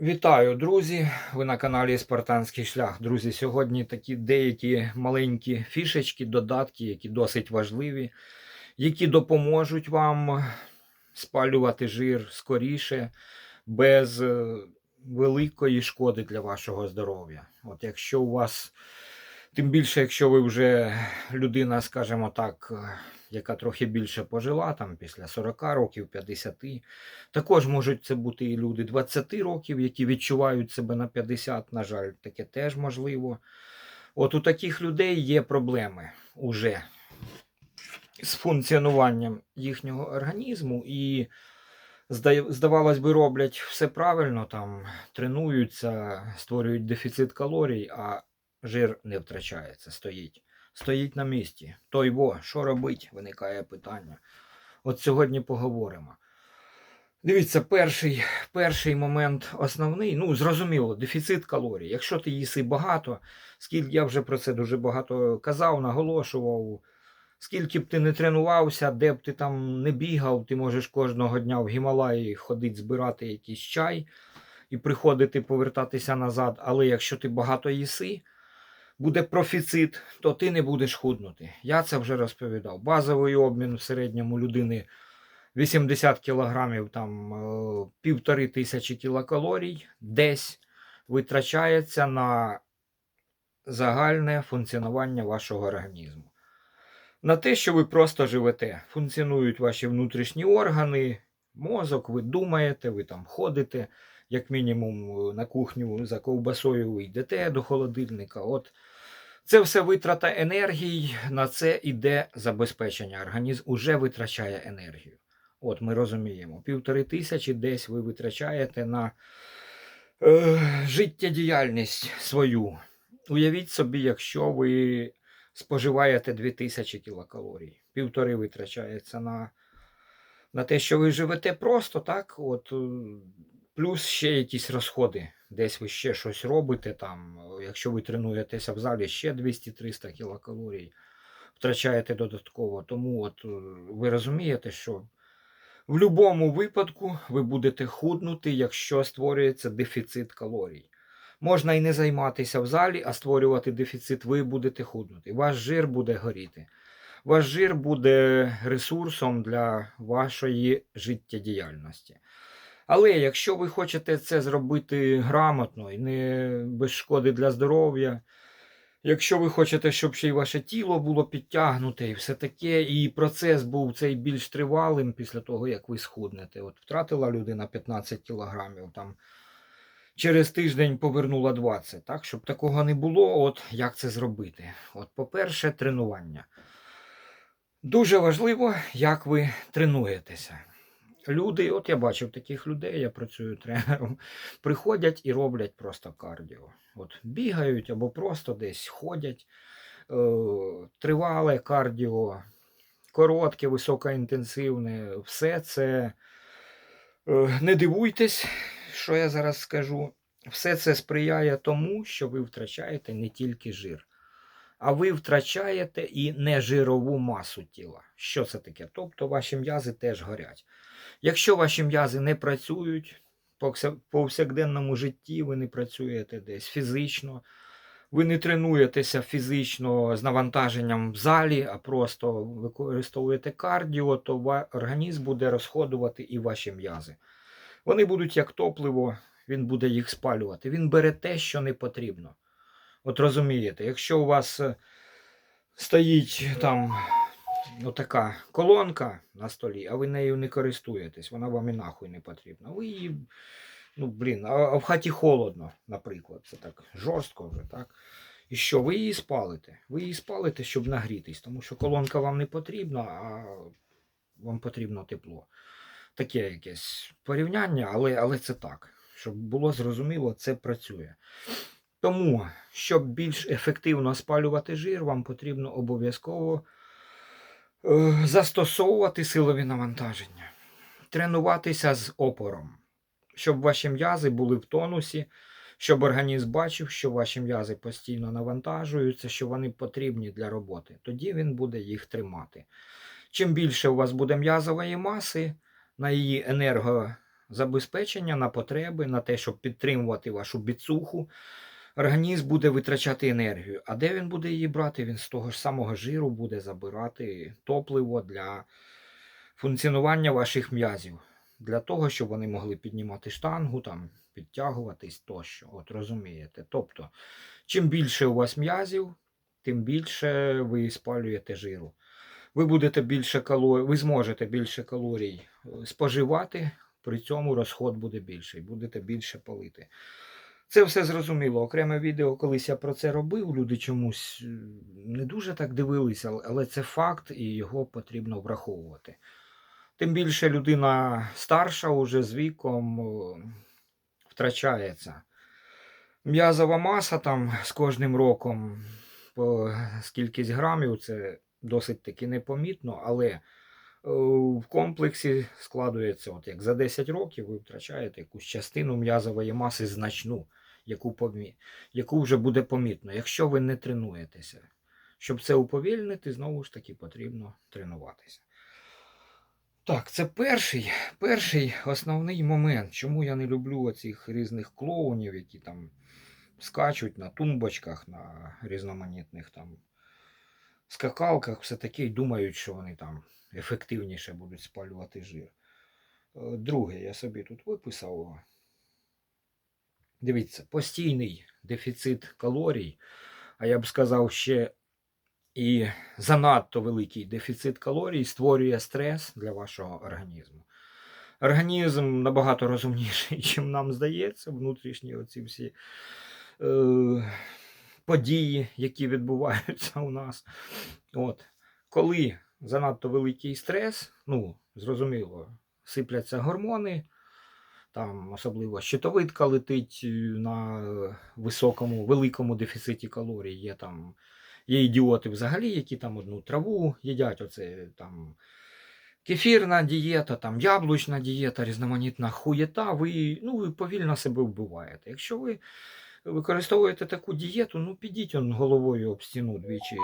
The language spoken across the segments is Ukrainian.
Вітаю, друзі! Ви на каналі Спартанський шлях. Друзі, сьогодні такі деякі маленькі фішечки, додатки, які досить важливі, які допоможуть вам спалювати жир скоріше, без е, великої шкоди для вашого здоров'я. От якщо у вас, тим більше, якщо ви вже людина, скажімо так, е, яка трохи більше пожила, там після 40 років, 50, також можуть це бути і люди 20 років, які відчувають себе на 50, на жаль, таке теж можливо. От у таких людей є проблеми уже з функціонуванням їхнього організму, і здавалось би, роблять все правильно, там тренуються, створюють дефіцит калорій, а жир не втрачається, стоїть. Стоїть на місці. Той во, що робить? Виникає питання. От сьогодні поговоримо. Дивіться, перший, перший момент основний, ну, зрозуміло, дефіцит калорій. Якщо ти їси багато, скільки я вже про це дуже багато казав, наголошував, скільки б ти не тренувався, де б ти там не бігав, ти можеш кожного дня в Гімалаї ходити збирати якийсь чай і приходити повертатися назад. Але якщо ти багато їси, буде профіцит, то ти не будеш худнути. Я це вже розповідав. Базовий обмін в середньому людини 80 кілограмів, там е, півтори тисячі кілокалорій десь витрачається на загальне функціонування вашого організму. На те, що ви просто живете, функціонують ваші внутрішні органи, мозок, ви думаєте, ви там ходите, як мінімум на кухню за ковбасою ви йдете до холодильника. От це все витрата енергії, на це йде забезпечення. Організм уже витрачає енергію. От ми розуміємо, півтори тисячі десь ви витрачаєте на е, життєдіяльність свою. Уявіть собі, якщо ви споживаєте 2000 кілокалорій, півтори витрачається на, на те, що ви живете просто, так? От, е, плюс ще якісь розходи. Десь ви ще щось робите, там, якщо ви тренуєтеся в залі, ще 200-300 кілокалорій втрачаєте додатково. Тому от е, ви розумієте, що в будь-якому випадку ви будете худнути, якщо створюється дефіцит калорій. Можна і не займатися в залі, а створювати дефіцит, ви будете худнути. Ваш жир буде горіти. Ваш жир буде ресурсом для вашої життєдіяльності. Але якщо ви хочете це зробити грамотно і не без шкоди для здоров'я, якщо ви хочете, щоб ще й ваше тіло було підтягнуте і все таке, і процес був цей більш тривалим після того, як ви схуднете. От втратила людина 15 кілограмів, там через тиждень повернула 20. Так, щоб такого не було, от як це зробити? От, по-перше, тренування. Дуже важливо, як ви тренуєтеся. Люди, от я бачив таких людей, я працюю тренером, приходять і роблять просто кардіо. От бігають або просто десь ходять. Е, тривале кардіо, коротке, високоінтенсивне, все це. Е, не дивуйтесь, що я зараз скажу. Все це сприяє тому, що ви втрачаєте не тільки жир, а ви втрачаєте і нежирову масу тіла. Що це таке? Тобто ваші м'язи теж горять. Якщо ваші м'язи не працюють по вся- повсякденному житті, ви не працюєте десь фізично, ви не тренуєтеся фізично з навантаженням в залі, а просто використовуєте кардіо, то організм буде розходувати і ваші м'язи. Вони будуть як топливо, він буде їх спалювати. Він бере те, що не потрібно. От розумієте, якщо у вас е, стоїть там ну, така колонка на столі, а ви нею не користуєтесь, вона вам і нахуй не потрібна. Ви її, ну блін, а, в хаті холодно, наприклад, це так жорстко вже, так? І що, ви її спалите? Ви її спалите, щоб нагрітись, тому що колонка вам не потрібна, а вам потрібно тепло. Таке якесь порівняння, але, але це так. Щоб було зрозуміло, це працює. Тому, щоб більш ефективно спалювати жир, вам потрібно обов'язково застосовувати силові навантаження, тренуватися з опором, щоб ваші м'язи були в тонусі, щоб організм бачив, що ваші м'язи постійно навантажуються, що вони потрібні для роботи. Тоді він буде їх тримати. Чим більше у вас буде м'язової маси на її забезпечення на потреби, на те, щоб підтримувати вашу біцуху. Організм буде витрачати енергію. А де він буде її брати? Він з того ж самого жиру буде забирати топливо для функціонування ваших м'язів. Для того, щоб вони могли піднімати штангу, там, підтягуватись тощо. От розумієте. Тобто, чим більше у вас м'язів, тим більше ви спалюєте жиру. Ви будете більше калорій, ви зможете більше калорій е, споживати, при цьому розход буде більший, будете більше палити. Це все зрозуміло. Окреме відео, колись я про це робив, люди чомусь е, не дуже так дивилися, але- це факт і його потрібно враховувати. Тим більше людина старша уже з віком втрачається. М'язова маса там з кожним роком по кількість грамів це досить таки непомітно, але е, в комплексі складується, от як за 10 років ви втрачаєте якусь частину м'язової маси значну, яку, помі... яку вже буде помітно, якщо ви не тренуєтеся. Щоб це уповільнити, знову ж таки потрібно тренуватися. Так, це перший, перший основний момент, чому я не люблю оцих різних клоунів, які там скачуть на тумбочках, на різноманітних там скакалках, все таке, і думають, що вони там ефективніше будуть спалювати жир. Е, Друге, я собі тут виписав. Дивіться, постійний дефіцит калорій, а я б сказав, ще і занадто великий дефіцит калорій створює стрес для вашого організму. Організм набагато розумніший, чим нам здається, внутрішні оці всі е, події, які відбуваються у нас. От. Коли занадто великий стрес, ну, зрозуміло, сипляться гормони, там особливо щитовидка летить е, на високому, великому дефіциті калорій. Є там є ідіоти взагалі, які там одну траву їдять, оце там кефірна дієта, там яблучна дієта, різноманітна хуєта, ви, ну, ви повільно себе вбиваєте. Якщо ви використовуєте таку дієту, ну підіть он головою об стіну, двічі,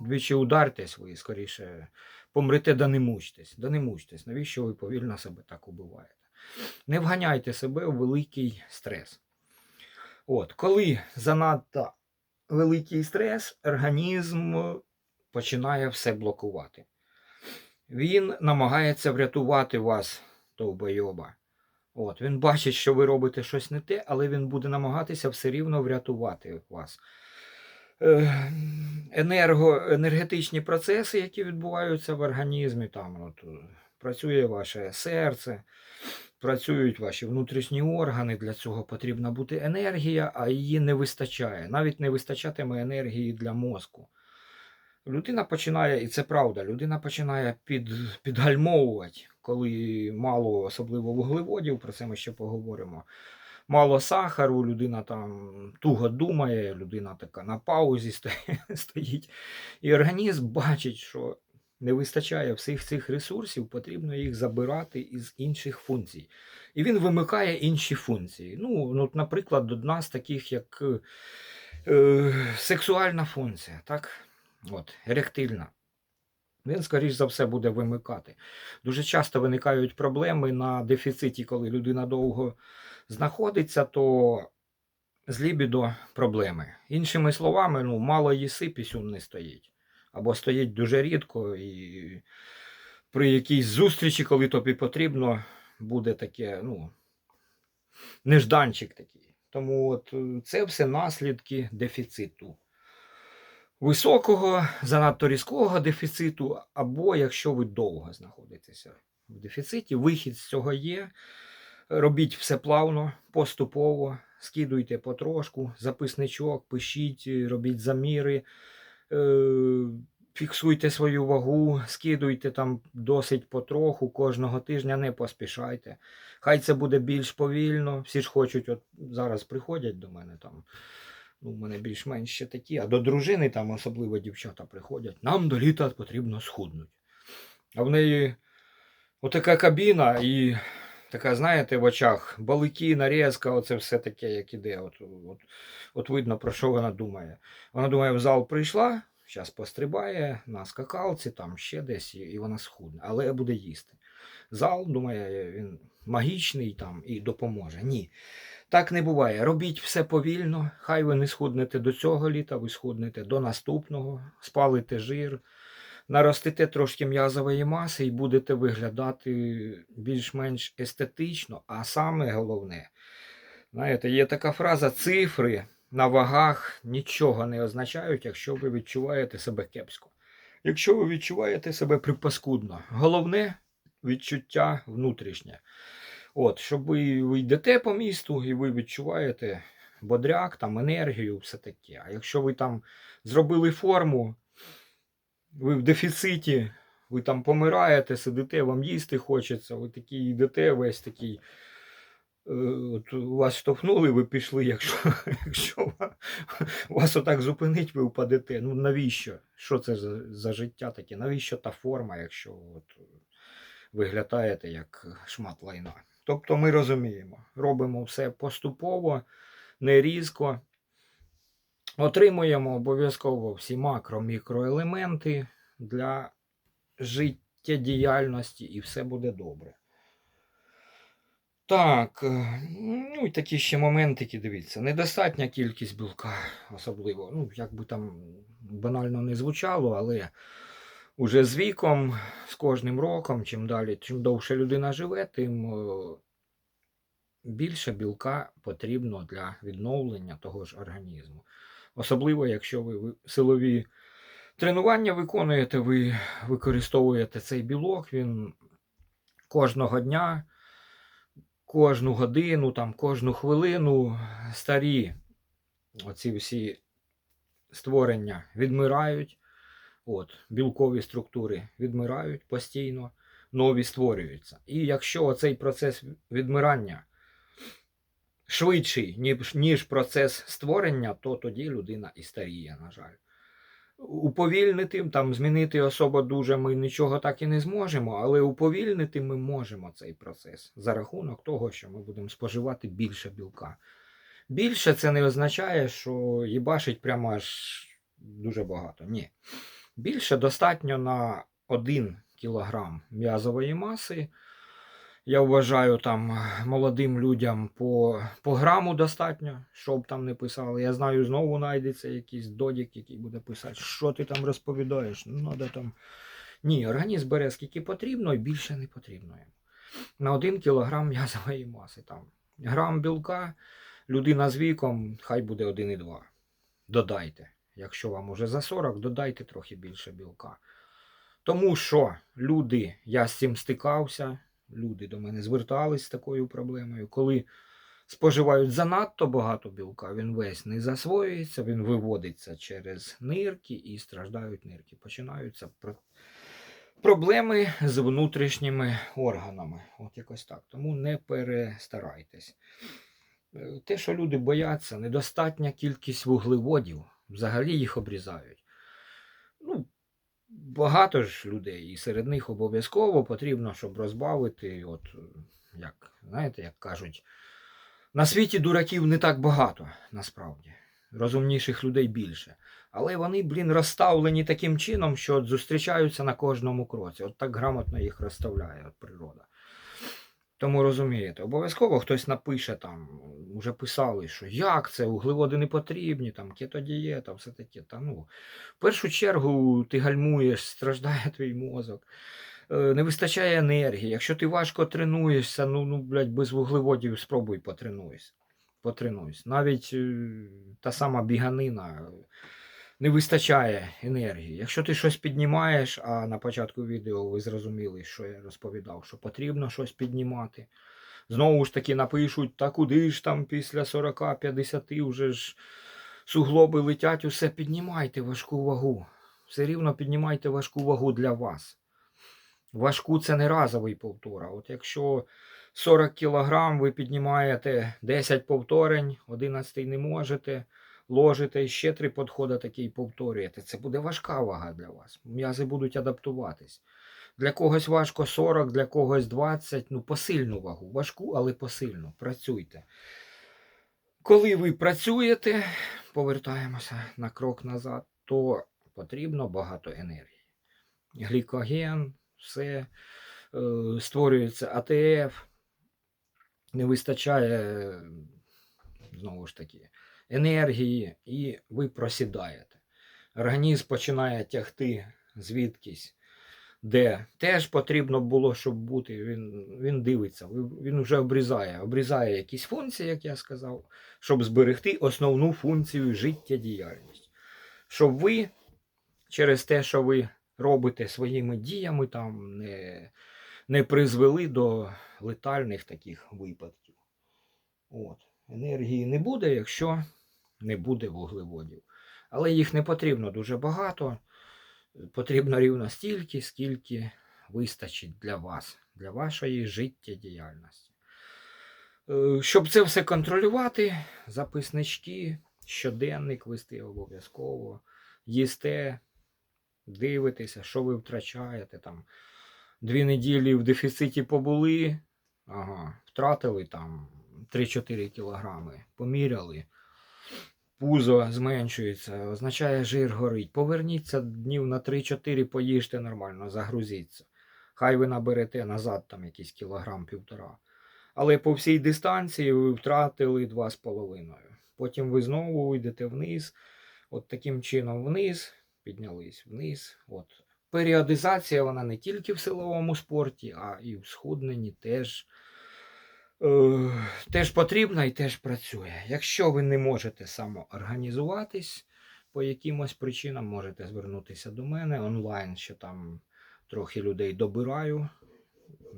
двічі удартесь, ви скоріше помрете, да не мучтесь. Да не мучтесь. Навіщо ви повільно себе так убиваєте? Не вганяйте себе у великий стрес. От, коли занадто великий стрес, організм починає все блокувати. Він намагається врятувати вас, довбойоба. От, він бачить, що ви робите щось не те, але він буде намагатися все рівно врятувати вас. Е, Енерго, енергетичні процеси, які відбуваються в організмі, там от, працює ваше серце, працюють ваші внутрішні органи. Для цього потрібна бути енергія, а її не вистачає. Навіть не вистачатиме енергії для мозку. Людина починає, і це правда, людина починає під, підгальмовувати, коли мало, особливо вуглеводів, про це ми ще поговоримо. Мало сахару, людина там туго думає, людина така на паузі стоїть. І організм бачить, що не вистачає всіх цих ресурсів, потрібно їх забирати із інших функцій. І він вимикає інші функції. Ну, ну наприклад, одна з таких, як е, сексуальна функція, так? От, еректильна. Він, скоріш за все, буде вимикати. Дуже часто виникають проблеми на дефіциті, коли людина довго знаходиться, то з лібідо проблеми. Іншими словами, ну, мало їси, пісюн не стоїть. Або стоїть дуже рідко, і при якійсь зустрічі, коли тобі потрібно, буде таке, ну, нежданчик такий. Тому от е, це все наслідки дефіциту. Високого, занадто різкого дефіциту, або якщо ви довго знаходитеся в дефіциті, вихід з цього є. Робіть все плавно, поступово, скидуйте потрошку, записничок, пишіть, робіть заміри, е, фіксуйте свою вагу, скидуйте там досить потроху, кожного тижня не поспішайте. Хай це буде більш повільно. Всі ж хочуть, от зараз приходять до мене там. Ну, у мене більш-менш ще такі, а до дружини там особливо дівчата приходять. Нам до літа потрібно схуднути. А в неї отака кабіна і така, знаєте, в очах балики, нарізка, оце все таке, як іде. От, от, от видно, про що вона думає. Вона думає, в зал прийшла, зараз пострибає на скакалці, там ще десь, і, вона схудне, але буде їсти. Зал, думає, він магічний там і допоможе. Ні. Так не буває. Робіть все повільно. Хай ви не схуднете до цього літа, ви схуднете до наступного, спалите жир, наростите трошки м'язової маси і будете виглядати більш-менш естетично. А саме головне, знаєте, є така фраза: цифри на вагах нічого не означають, якщо ви відчуваєте себе кепсько. Якщо ви відчуваєте себе припаскудно, головне відчуття внутрішнє. От, щоб ви, ви йдете по місту і ви відчуваєте бодряк, там, енергію, все таке. А якщо ви там зробили форму, ви в дефіциті, ви там помираєте, сидите, вам їсти хочеться, ви такий йдете весь такий. е, От вас штовхнули, ви пішли, якщо, якщо вас отак зупинить, ви впадете. Ну навіщо? Що це за, за життя таке? Навіщо та форма, якщо от, виглядаєте як шмат лайна? Тобто ми розуміємо, робимо все поступово, не різко. Отримуємо обов'язково всі макро-мікроелементи для життєдіяльності, і все буде добре. Так, е, ну і такі ще моментики, дивіться, недостатня кількість білка, особливо. Ну, як би там банально не звучало, але уже з віком, з кожним роком, чим далі, чим довше людина живе, тим е, більше білка потрібно для відновлення того ж організму. Особливо, якщо ви силові тренування виконуєте, ви використовуєте цей білок, він кожного дня, кожну годину, там, кожну хвилину старі оці всі створення відмирають. От, білкові структури відмирають постійно, нові створюються. І якщо цей процес відмирання швидший, ніж, ніж процес створення, то тоді людина і старіє, на жаль. Уповільнити, там, змінити особо дуже ми нічого так і не зможемо, але уповільнити ми можемо цей процес за рахунок того, що ми будемо споживати більше білка. Більше це не означає, що їбашить прямо аж дуже багато. Ні. Більше достатньо на 1 кг м'язової маси. Я вважаю, там молодим людям по, по граму достатньо, щоб там не писали. Я знаю, знову знайдеться якийсь додік, який буде писати, що ти там розповідаєш. Ну, надо там. Ні, організм бере скільки потрібно і більше не потрібно йому. На 1 кг м'язової маси. Там. Грам білка, людина з віком, хай буде 1,2. Додайте. Якщо вам уже за 40, додайте трохи більше білка. Тому що люди, я з цим стикався, люди до мене звертались з такою проблемою. Коли споживають занадто багато білка, він весь не засвоюється, він виводиться через нирки і страждають нирки. Починаються проблеми з внутрішніми органами. От якось так. Тому не перестарайтесь. Е, Те, що люди бояться, недостатня кількість вуглеводів, взагалі їх обрізають. Ну, багато ж людей, і серед них обов'язково потрібно, щоб розбавити, от, як, знаєте, як кажуть, на світі дураків не так багато, насправді. Розумніших людей більше. Але вони, блін, розставлені таким чином, що зустрічаються на кожному кроці. От так грамотно їх розставляє от природа. Тому розумієте, обов'язково хтось напише там, вже писали, що як це, углеводи не потрібні, там кетодієта, все таке. Та, ну, в першу чергу ти гальмуєш, страждає твій мозок, е, не вистачає енергії. Якщо ти важко тренуєшся, ну, ну блядь, без вуглеводів спробуй потренуйся. Потренуйся. Навіть е, та сама біганина не вистачає енергії. Якщо ти щось піднімаєш, а на початку відео ви зрозуміли, що я розповідав, що потрібно щось піднімати. Знову ж таки напишуть, та куди ж там після 40-50 вже ж суглоби летять, усе піднімайте важку вагу. Все рівно піднімайте важку вагу для вас. Важку це не разовий повтор. От якщо 40 кг ви піднімаєте 10 повторень, 11 не можете, ложите ще три підходи такий повторюєте. Це буде важка вага для вас. М'язи будуть адаптуватись. Для когось важко 40, для когось 20, ну посильну вагу. Важку, але посильну. Працюйте. Коли ви працюєте, повертаємося на крок назад, то потрібно багато енергії. Глікоген, все, е, створюється АТФ, не вистачає знову ж таки енергії, і ви просідаєте. Організм починає тягти звідкись, де теж потрібно було, щоб бути. Він, він дивиться, він вже обрізає, обрізає якісь функції, як я сказав, щоб зберегти основну функцію життєдіяльність. Щоб ви через те, що ви робите своїми діями, там не, не призвели до летальних таких випадків. От. Енергії не буде, якщо не буде вуглеводів. Але їх не потрібно дуже багато. Потрібно рівно стільки, скільки вистачить для вас, для вашої життєдіяльності. Е, Щоб це все контролювати, записнички, щоденник вести обов'язково, їсте, дивитеся, що ви втрачаєте. Там, дві неділі в дефіциті побули, ага, втратили там 3-4 кілограми, поміряли. Пузо зменшується, означає жир горить. Поверніться днів на 3-4, поїжте нормально, загрузіться. Хай ви наберете назад там якийсь кілограм півтора. Але по всій дистанції ви втратили 2,5. Потім ви знову йдете вниз. От таким чином вниз, піднялись вниз. От. Періодизація вона не тільки в силовому спорті, а і в схудненні теж, теж потрібна і теж працює. Якщо ви не можете самоорганізуватись, по якимось причинам можете звернутися до мене онлайн, що там трохи людей добираю.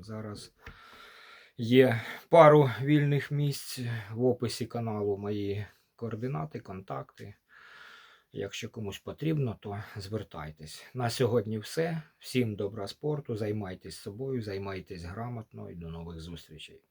Зараз є пару вільних місць в описі каналу мої координати, контакти. Якщо комусь потрібно, то звертайтесь. На сьогодні все. Всім добра спорту, займайтесь собою, займайтесь грамотно і до нових зустрічей.